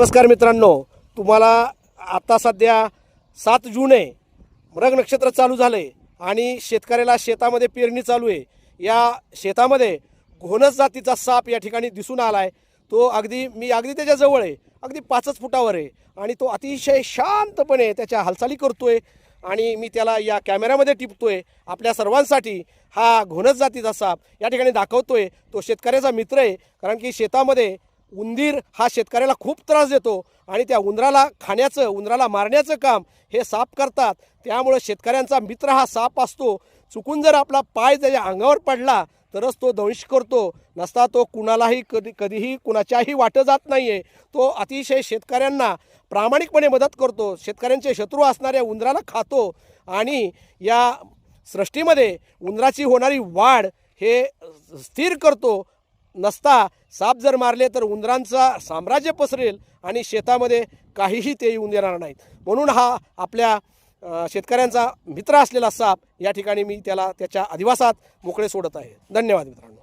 नमस्कार मित्रांनो तुम्हाला आता सध्या सात जून आहे मृग नक्षत्र चालू आहे आणि शेतकऱ्याला शेतामध्ये पेरणी चालू आहे. या शेतामध्ये घोणस जातीचा साप या ठिकाणी दिसून आला आहे तो अगदी मी अगदी त्याच्याजवळ आहे. अगदी पाचच फुटावर आहे आणि तो अतिशय शांतपणे त्याच्या हालचाली करतो आहे आणि मी त्याला या कॅमेऱ्यामध्ये टिपतो आहे आपल्या सर्वांसाठी हा घोणस जातीचा साप या ठिकाणी दाखवतो आहे तो शेतकऱ्याचा मित्र आहे कारण की शेतामध्ये उंदीर हा शेतकऱ्याला खूप त्रास देतो आणि त्या उंदराला खाण्याचं उंदराला मारण्याचं काम हे साप करतात. त्यामुळं शेतकऱ्यांचा मित्र हा साप असतो. चुकून जर आपला पाय त्याच्या अंगावर पडला तरच तो दंश करतो. नसता तो कुणालाही कधी कधीही कुणाच्याही वाटं जात नाही आहे तो अतिशय शेतकऱ्यांना प्रामाणिकपणे मदत करतो. शेतकऱ्यांचे शत्रू असणाऱ्या उंदराला खातो आणि या सृष्टीमध्ये उंदराची होणारी वाढ हे स्थिर करतो. नसता साप जर मारले तर उंदरांचा साम्राज्य पसरेल आणि शेतामध्ये काहीही ते येऊन देणार नाहीत. म्हणून हा आपल्या शेतकऱ्यांचा मित्र असलेला साप या ठिकाणी मी त्याला त्याच्या अधिवासात मोकळे सोडत आहे. धन्यवाद मित्रांनो.